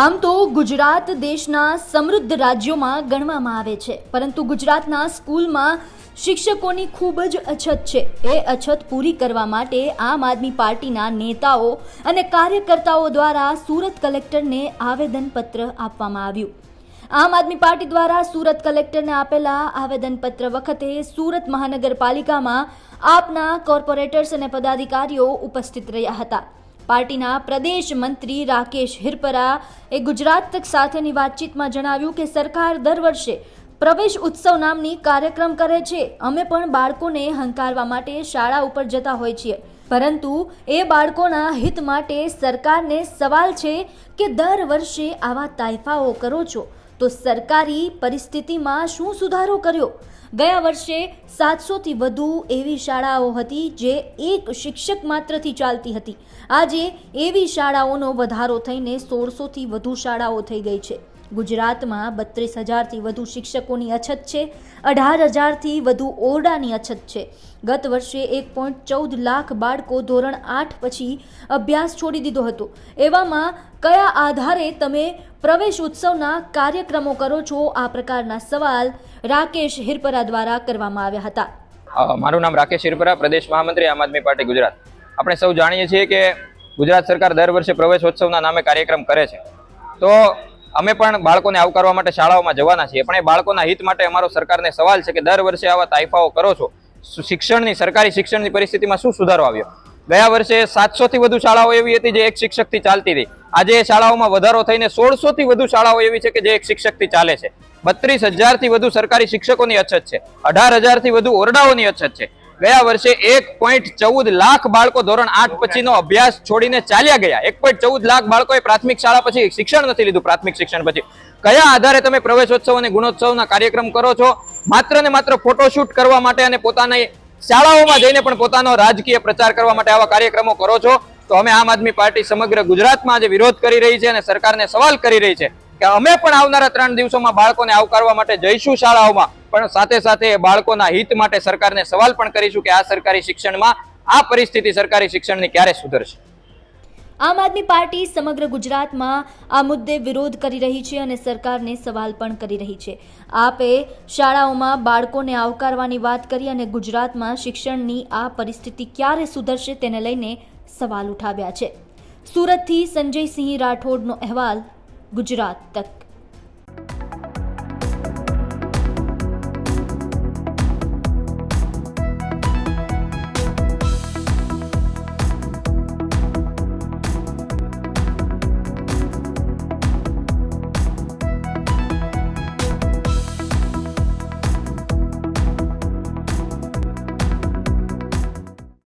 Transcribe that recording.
આમ તો ગુજરાત દેશના સમૃદ્ધ રાજ્યોમાં ગણવામાં આવે છે, પરંતુ ગુજરાતના સ્કૂલમાં શિક્ષકોની ખૂબ જ અછત છે. એ અછત પૂરી કરવા માટે આમ આદમી પાર્ટીના નેતાઓ અને કાર્યકર્તાઓ દ્વારા સુરત કલેક્ટરને આવેદનપત્ર આપવામાં આવ્યું. આમ આદમી પાર્ટી દ્વારા સુરત કલેક્ટરને આપેલા આવેદનપત્ર વખતે સુરત મહાનગરપાલિકામાં આપના કોર્પોરેટર્સ અને પદાધિકારીઓ ઉપસ્થિત રહ્યા હતા. પાર્ટીના પ્રદેશ મંત્રી રાકેશ હિરપરા એ ગુજરાત તક સાથેની વાતચીતમાં જણાવ્યું કે સરકાર દર વર્ષે પ્રવેશ ઉત્સવ નામની કાર્યક્રમ કરે છે. અમે પણ બાળકોને હંકારવા માટે શાળા ઉપર જતા હોય છીએ. પરંતુ એ બાળકોના હિત માટે સરકારને સવાલ છે કે દર વર્ષે આવા તાઇફાઓ કરો છો? તો સરકારી પરિસ્થિતિમાં શું સુધારો કર્યો? ગયા વર્ષે સાતસોથી વધુ એવી શાળાઓ હતી જે એક શિક્ષક માત્રથી ચાલતી હતી. આજે એવી શાળાઓનો વધારો થઈને સોળસોથી વધુ શાળાઓ થઈ ગઈ છે. ગુજરાતમાં બત્રીસ હજારથી વધુ શિક્ષકોની અછત છે. અઢાર હજારથી વધુ ઓરડાની અછત છે. ગત વર્ષે એક પોઈન્ટ ચૌદ લાખ બાળકો ધોરણ આઠ પછી અભ્યાસ છોડી દીધો હતો. એવામાં કયા આધારે તમે પ્રવેશ ઉત્સવના કાર્યક્રમો કરો છો, આ પ્રકારના સવાલ રાકેશ હિરપરા દ્વારા કરવામાં આવ્યા હતા. મારું નામ રાકેશ હિરપરા, પ્રદેશ મહામંત્રી આમ આદમી પાર્ટી ગુજરાત. આપણે સૌ જાણીએ છીએ કે ગુજરાત સરકાર દર વર્ષે પ્રવેશોત્સવના નામે કાર્યક્રમ કરે છે. તો અમે પણ બાળકોને આવકારવા માટે શાળાઓમાં જવાના છીએ, પણ એ બાળકોના હિત માટે અમારો સરકારને સવાલ છે કે દર વર્ષે આવા તાઇફાઓ કરો છો? શિક્ષણની, સરકારી શિક્ષણની પરિસ્થિતિમાં શું સુધારો આવ્યો? ગયા વર્ષે સાતસોથી વધુ શાળાઓ એવી હતી જે એક શિક્ષકથી ચાલતી હતી આજે શાળાઓમાં વધારો થઈને સોળસો થી વધુ શાળાઓ એવી છે કે જે એક શિક્ષકથી ચાલે છે. બત્રીસ હજારથી વધુ સરકારી શિક્ષકોની અછત છે. અઢાર હજારથી વધુ ઓરડાઓની અછત છે. ગયા વર્ષે એક પોઈન્ટ ચૌદ લાખ બાળકો ધોરણ આઠ પછીનો અભ્યાસ છોડીને ચાલ્યા ગયા. એક પોઈન્ટ ચૌદ લાખ બાળકોએ પ્રાથમિક શાળા પછી શિક્ષણ નથી લીધું, પ્રાથમિક શિક્ષણ પછી. કયા આધારે તમે પ્રવેશોત્સવ અને ગુણોત્સવના કાર્યક્રમ કરો છો? માત્ર ને માત્ર ફોટોશૂટ કરવા માટે અને પોતાની શાળાઓમાં જઈને પણ પોતાનો રાજકીય પ્રચાર કરવા માટે આવા કાર્યક્રમો કરો છો? તો અમે આમ આદમી પાર્ટી સમગ્ર ગુજરાતમાં આજે વિરોધ કરી રહી છે અને સરકારને સવાલ કરી રહી છે કે અમે પણ આવનારા ત્રણ દિવસોમાં બાળકોને આવકારવા માટે જઈશું શાળાઓમાં, પણ સાથે સાથે બાળકોના હિત માટે સરકારને સવાલ પણ કરીશું કે આ સરકારી શિક્ષણમાં આ પરિસ્થિતિ સરકારી શિક્ષણની ક્યારે સુધરશે? આમ આદમી પાર્ટી સમગ્ર ગુજરાતમાં આ મુદ્દે વિરોધ કરી રહી છે અને સરકારને સવાલ પણ કરી રહી છે. આપે શાળાઓમાં બાળકોને આવકારવાની વાત કરી અને ગુજરાતમાં શિક્ષણની આ પરિસ્થિતિ ક્યારે સુધરશે તેને લઈને સવાલ ઉઠાવ્યા છે. સુરતથી સંજયસિંહ રાઠોડનો અહેવાલ ગુજરાત તક